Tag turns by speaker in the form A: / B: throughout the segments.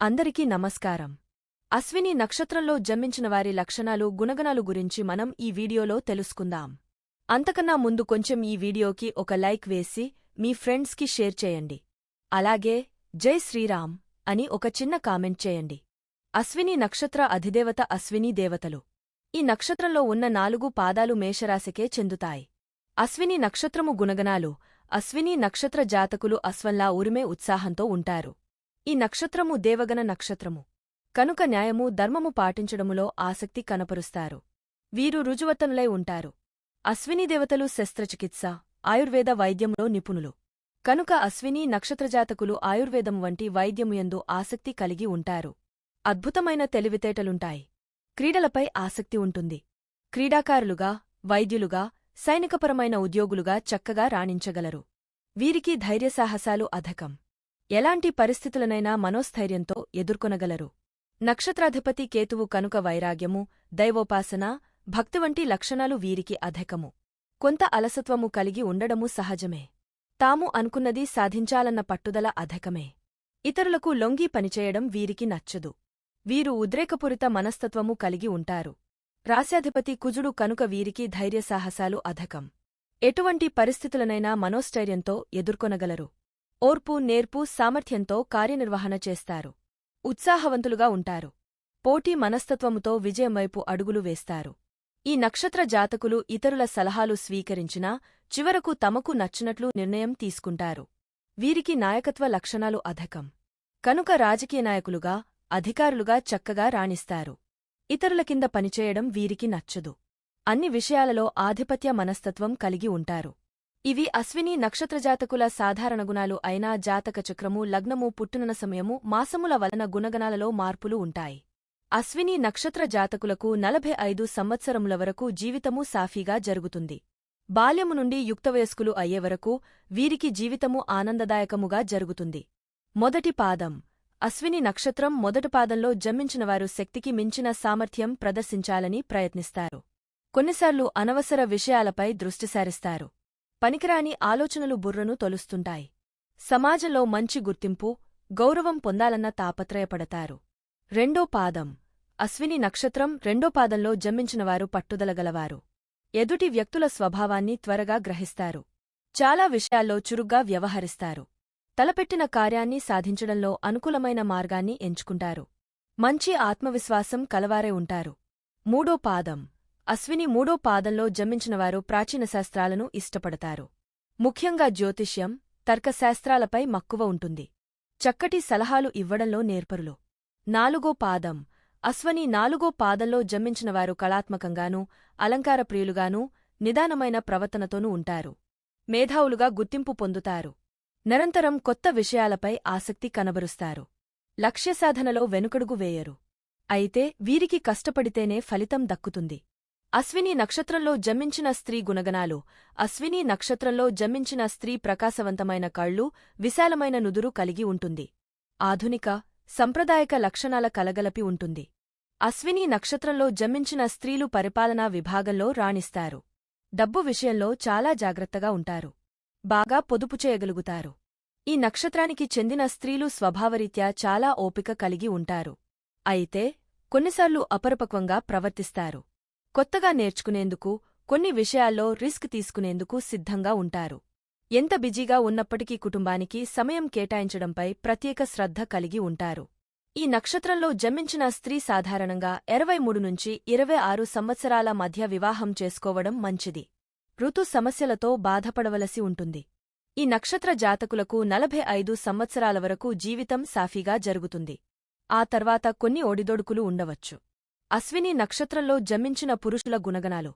A: అందరికీ నమస్కారం. అశ్విని నక్షత్రంలో జన్మించిన వారి లక్షణాలు గుణగణాలు గురించి మనం ఈ వీడియోలో తెలుసుకుందాం. అంతకన్నా ముందు కొంచెం ఈ వీడియోకి ఒక లైక్ వేసి మీ ఫ్రెండ్స్కి షేర్ చేయండి. అలాగే జై శ్రీరామ్ అని ఒక చిన్న కామెంట్ చేయండి. అశ్విని నక్షత్ర అధిదేవత అశ్విని దేవతలు. ఈ నక్షత్రంలో ఉన్న నాలుగు పాదాలు మేషరాశికే చెందుతాయి. అశ్విని నక్షత్రము గుణగణాలు అశ్విని నక్షత్ర జాతకులు అశ్వంలా ఉరిమే ఉత్సాహంతో ఉంటారు. ఈ నక్షత్రము దేవగణ నక్షత్రము. కనుక న్యాయము ధర్మము పాటించడములో ఆసక్తి కనపరుస్తారు. వీరు రుజువతనులై ఉంటారు. అశ్విని దేవతలు శస్త్రచికిత్స ఆయుర్వేద వైద్యములో నిపుణులు. కనుక అశ్విని నక్షత్రజాతకులు ఆయుర్వేదం వంటి వైద్యముయందు ఆసక్తి కలిగి ఉంటారు. అద్భుతమైన తెలివితేటలుంటాయి. క్రీడలపై ఆసక్తి ఉంటుంది. క్రీడాకారులుగా వైద్యులుగా సైనికపరమైన ఉద్యోగులుగా చక్కగా రాణించగలరు. వీరికి ధైర్యసాహసాలు అధకం. ఎలాంటి పరిస్థితులనైనా మనోస్థైర్యంతో ఎదుర్కొనగలరు. నక్షత్రాధిపతి కేతువు కనుక వైరాగ్యము దైవోపాసన భక్తి వంటి లక్షణాలు వీరికి అధికము. కొంత అలసత్వము కలిగి ఉండడము సహజమే. తాము అనుకున్నది సాధించాలన్న పట్టుదల అధికమే. ఇతరులకు లొంగి పనిచేయడం వీరికి నచ్చదు. వీరు ఉద్రేకపూరిత మనస్తత్వము కలిగి ఉంటారు. రాశాధిపతి కుజుడు కనుక వీరికి ధైర్యసాహసాలు అధకం. ఎటువంటి పరిస్థితులనైనా మనోస్థైర్యంతో ఎదుర్కొనగలరు. ఓర్పు నేర్పు సామర్థ్యంతో కార్యనిర్వహణ చేస్తారు. ఉత్సాహవంతులుగా ఉంటారు. పోటీ మనస్తత్వముతో విజయం వైపు అడుగులు వేస్తారు. ఈ నక్షత్ర జాతకులు ఇతరుల సలహాలు స్వీకరించినా చివరకు తమకు నచ్చినట్లు నిర్ణయం తీసుకుంటారు. వీరికి నాయకత్వ లక్షణాలు అధకం. కనుక రాజకీయ నాయకులుగా అధికారులుగా చక్కగా రాణిస్తారు. ఇతరుల కింద పనిచేయడం వీరికి నచ్చదు. అన్ని విషయాలలో ఆధిపత్య మనస్తత్వం కలిగి ఉంటారు. ఇవి అశ్విని నక్షత్రజాతకుల సాధారణ గుణాలు అయినా జాతక చక్రము లగ్నము పుట్టునన సమయము మాసముల వలన గుణగణాలలో మార్పులు ఉంటాయి. అశ్విని నక్షత్ర జాతకులకు నలభై ఐదు సంవత్సరముల వరకు జీవితము సాఫీగా జరుగుతుంది. బాల్యము నుండి యుక్తవయస్కులు అయ్యే వరకు వీరికి జీవితము ఆనందదాయకముగా జరుగుతుంది. మొదటి పాదం. అశ్విని నక్షత్రం మొదటి పాదంలో జన్మించినవారు శక్తికి మించిన సామర్థ్యం ప్రదర్శించాలని ప్రయత్నిస్తారు. కొన్నిసార్లు అనవసర విషయాలపై దృష్టిసారిస్తారు పనికిరాని ఆలోచనలు బుర్రను తొలుస్తుంటాయి. సమాజంలో మంచి గుర్తింపు గౌరవం పొందాలన్న తాపత్రయపడతారు. రెండో పాదం. అశ్విని నక్షత్రం రెండో పాదంలో జన్మించినవారు పట్టుదలగలవారు. ఎదుటి వ్యక్తుల స్వభావాన్ని త్వరగా గ్రహిస్తారు. చాలా విషయాల్లో చురుగ్గా వ్యవహరిస్తారు. తలపెట్టిన కార్యాన్ని సాధించడంలో అనుకూలమైన మార్గాన్ని ఎంచుకుంటారు. మంచి ఆత్మవిశ్వాసం కలవారే ఉంటారు. మూడో పాదం. అశ్విని మూడో పాదంలో జమించినవారు ప్రాచీన శాస్త్రాలను ఇష్టపడతారు. ముఖ్యంగా జ్యోతిష్యం తర్కశాస్త్రాలపై మక్కువ ఉంటుంది. చక్కటి సలహాలు ఇవ్వడంలో నేర్పరులు. నాలుగో పాదం. అశ్వని నాలుగో పాదంలో జమించినవారు కళాత్మకంగానూ అలంకారప్రియులుగానూ నిదానమైన ప్రవర్తనతోనూ ఉంటారు. మేధావులుగా గుర్తింపు పొందుతారు. నిరంతరం కొత్త విషయాలపై ఆసక్తి కనబరుస్తారు. లక్ష్యసాధనలో వెనుకడుగు వేయరు. అయితే వీరికి కష్టపడితేనే ఫలితం దక్కుతుంది. అశ్విని నక్షత్రంలో జన్మించిన స్త్రీ గుణగణాలు. అశ్విని నక్షత్రంలో జన్మించిన స్త్రీ ప్రకాశవంతమైన కళ్ళు విశాలమైన నుదురు కలిగి ఉంటుంది. ఆధునిక సంప్రదాయక లక్షణాల కలగలపి ఉంటుంది. అశ్విని నక్షత్రంలో జన్మించిన స్త్రీలు పరిపాలనా విభాగంలో రాణిస్తారు. డబ్బు విషయంలో చాలా జాగ్రత్తగా ఉంటారు. బాగా పొదుపు చేయగలుగుతారు. ఈ నక్షత్రానికి చెందిన స్త్రీలు స్వభావరీత్యా చాలా ఓపిక కలిగి ఉంటారు. అయితే కొన్నిసార్లు అపరిపక్వంగా ప్రవర్తిస్తారు. కొత్తగా నేర్చుకునేందుకు కొన్ని విషయాల్లో రిస్క్ తీసుకునేందుకు సిద్ధంగా ఉంటారు. ఎంత బిజీగా ఉన్నప్పటికీ కుటుంబానికి సమయం కేటాయించడంపై ప్రత్యేక శ్రద్ధ కలిగి ఉంటారు. ఈ నక్షత్రంలో జన్మించిన స్త్రీ సాధారణంగా ఇరవై మూడు నుంచి ఇరవై ఆరు సంవత్సరాల మధ్య వివాహం చేసుకోవడం మంచిది. ఋతు సమస్యలతో బాధపడవలసి ఉంటుంది. ఈ నక్షత్ర జాతకులకు నలభై ఐదు సంవత్సరాల వరకు జీవితం సాఫీగా జరుగుతుంది. ఆ తర్వాత కొన్ని ఒడిదొడుకులు ఉండవచ్చు. అశ్విని నక్షత్రంలో జన్మించిన పురుషుల గుణగణాలు.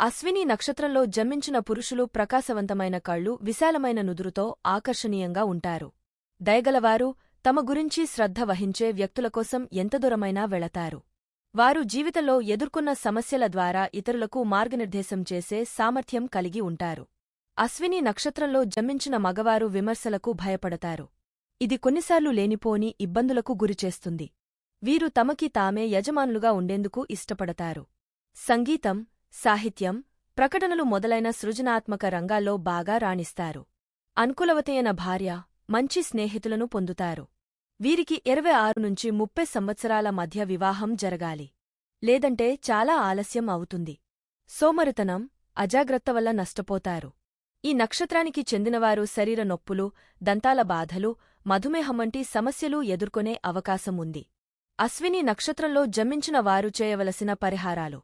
A: అశ్విని నక్షత్రంలో జన్మించిన పురుషులు ప్రకాశవంతమైన కళ్ళు విశాలమైన నుదురుతో ఆకర్షణీయంగా ఉంటారు. దయగలవారు తమ గురించి శ్రద్ధ వహించే వ్యక్తుల కోసం ఎంత దూరమైనా వెళతారు. వారు జీవితంలో ఎదుర్కొన్న సమస్యల ద్వారా ఇతరులకు మార్గనిర్దేశం చేసే సామర్థ్యం కలిగి ఉంటారు. అశ్విని నక్షత్రంలో జన్మించిన మగవారు విమర్శలకు భయపడతారు. ఇది కొన్నిసార్లు లేనిపోని ఇబ్బందులకు గురిచేస్తుంది. వీరు తమకి తామే యజమానులుగా ఉండేందుకు ఇష్టపడతారు. సంగీతం సాహిత్యం ప్రకటనలు మొదలైన సృజనాత్మక రంగాల్లో బాగా రాణిస్తారు. అనుకులవతయన భార్య మంచి స్నేహితులను పొందుతారు. వీరికి ఇరవై ఆరు నుంచి ముప్పై సంవత్సరాల మధ్య వివాహం జరగాలి. లేదంటే చాలా ఆలస్యం అవుతుంది. సోమరితనం అజాగ్రత్త వల్ల నష్టపోతారు. ఈ నక్షత్రానికి చెందినవారు శరీర నొప్పులు దంతాల బాధలు మధుమేహం వంటి సమస్యలు ఎదుర్కొనే అవకాశం ఉంది అశ్విని నక్షత్రంలో జమించిన వారు చేయవలసిన పరిహారాలు.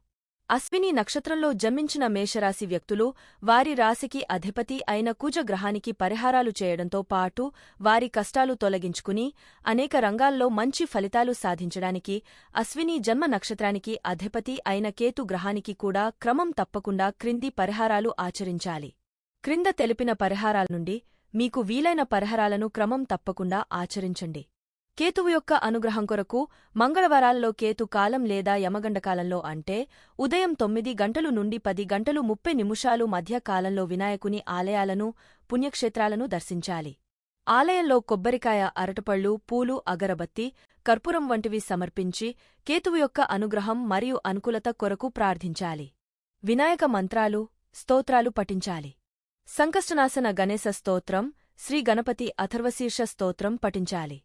A: అశ్విని నక్షత్రంలో జమించిన మేషరాశి వ్యక్తులు వారి రాశికి అధిపతి అయిన కుజగ్రహానికి పరిహారాలు చేయడంతో పాటు వారి కష్టాలు తొలగించుకుని అనేక రంగాల్లో మంచి ఫలితాలు సాధించడానికి అశ్విని జన్మ నక్షత్రానికి అధిపతి అయిన కేతు గ్రహానికి కూడా క్రమం తప్పకుండా క్రింది పరిహారాలు ఆచరించాలి. క్రింద తెలిపిన పరిహారాల నుండి మీకు వీలైన పరిహారాలను క్రమం తప్పకుండా ఆచరించండి. కేతువు యొక్క అనుగ్రహం కొరకు మంగళవారాల్లో కేతు కాలం లేదా యమగండకాలంలో అంటే ఉదయం తొమ్మిది గంటలు నుండి పది గంటలు ముప్పై నిమిషాలు మధ్య కాలంలో వినాయకుని ఆలయాలను పుణ్యక్షేత్రాలను దర్శించాలి. ఆలయంలో కొబ్బరికాయ అరటపళ్ళు పూలు అగరబత్తి కర్పూరం వంటివి సమర్పించి కేతువు యొక్క అనుగ్రహం మరియు అనుకూలత కొరకు ప్రార్థించాలి. వినాయక మంత్రాలు స్తోత్రాలు పఠించాలి. సంకష్టనాశన గణేశ స్తోత్రం శ్రీ గణపతి అథర్వశీర్ష స్తోత్రం పఠించాలి.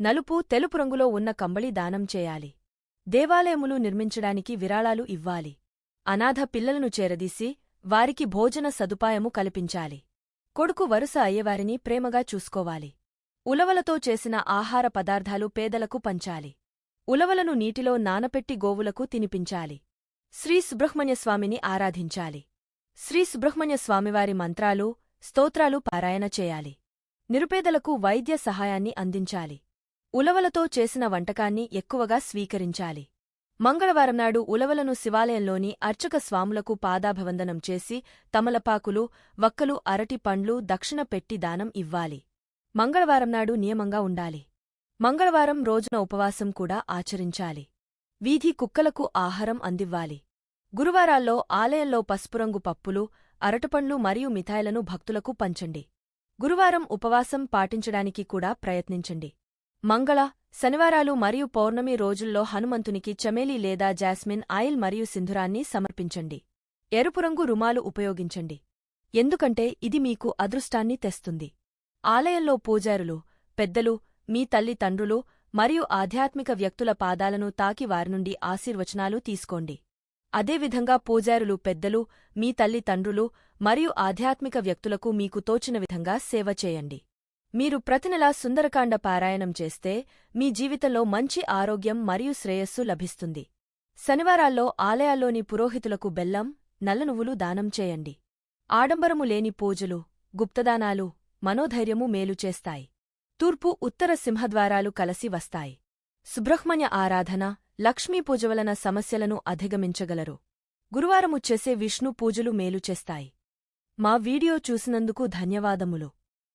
A: నలుపు తెలుపు రంగులో ఉన్న కంబళి దానం చేయాలి. దేవాలయములు నిర్మించడానికి విరాళాలు ఇవ్వాలి. అనాథ పిల్లలను చేరదీసి వారికి భోజన సదుపాయము కల్పించాలి. కొడుకు వరుస అయ్యేవారిని ప్రేమగా చూసుకోవాలి. ఉలవలతో చేసిన ఆహార పదార్థాలు పేదలకు పంచాలి. ఉలవలను నీటిలో నానపెట్టి గోవులకు తినిపించాలి. శ్రీ సుబ్రహ్మణ్యస్వామిని ఆరాధించాలి. శ్రీ సుబ్రహ్మణ్యస్వామివారి మంత్రాలు స్తోత్రాలు పారాయణ చేయాలి. నిరుపేదలకు వైద్య సహాయాన్ని అందించాలి. ఉలవలతో చేసిన వంటకాన్ని ఎక్కువగా స్వీకరించాలి. మంగళవారం నాడు ఉలవలను శివాలయంలోని అర్చక స్వాములకు పాదాభవందనం చేసి తమలపాకులు వక్కలు అరటి పండ్లు దక్షిణ పెట్టి దానం ఇవ్వాలి. మంగళవారం నాడు నియమంగా ఉండాలి. మంగళవారం రోజున ఉపవాసం కూడా ఆచరించాలి. వీధి కుక్కలకు ఆహారం అందివ్వాలి. గురువారాల్లో ఆలయంలో పసుపురంగు పప్పులు అరటిపండ్లు మరియు మిఠాయిలను భక్తులకు పంచండి. గురువారం ఉపవాసం పాటించడానికి కూడా ప్రయత్నించండి. మంగళ శనివారాలు మరియు పౌర్ణమి రోజుల్లో హనుమంతునికి చమేలి లేదా జాస్మిన్ ఆయిల్ మరియు సింధురాన్ని సమర్పించండి. ఎరుపు రంగు రుమాలు ఉపయోగించండి. ఎందుకంటే ఇది మీకు అదృష్టాన్ని తెస్తుంది. ఆలయంలో పూజారులు పెద్దలు మీ తల్లి తండ్రులు మరియు ఆధ్యాత్మిక వ్యక్తుల పాదాలను తాకి వారినుండి ఆశీర్వచనాలు తీసుకోండి. అదేవిధంగా పూజారులు పెద్దలు మీ తల్లి తండ్రులు మరియు ఆధ్యాత్మిక వ్యక్తులకు మీకు తోచిన విధంగా సేవ చేయండి. మీరు ప్రతినెలా సుందరకాండ పారాయణం చేస్తే మీ జీవితంలో మంచి ఆరోగ్యం మరియు శ్రేయస్సు లభిస్తుంది. శనివారాల్లో ఆలయాల్లోని పురోహితులకు బెల్లం నల్లనువ్వులు దానం చేయండి. ఆడంబరము లేని పూజలు గుప్తదానాలు మనోధైర్యము మేలు చేస్తాయి. తూర్పు ఉత్తర సింహద్వారాలు కలసి వస్తాయి. సుబ్రహ్మణ్య ఆరాధన లక్ష్మీ పూజ వలన సమస్యలను అధిగమించగలరు. గురువారము చేసే విష్ణు పూజలు మేలు చేస్తాయి. మా వీడియో చూసినందుకు ధన్యవాదములు.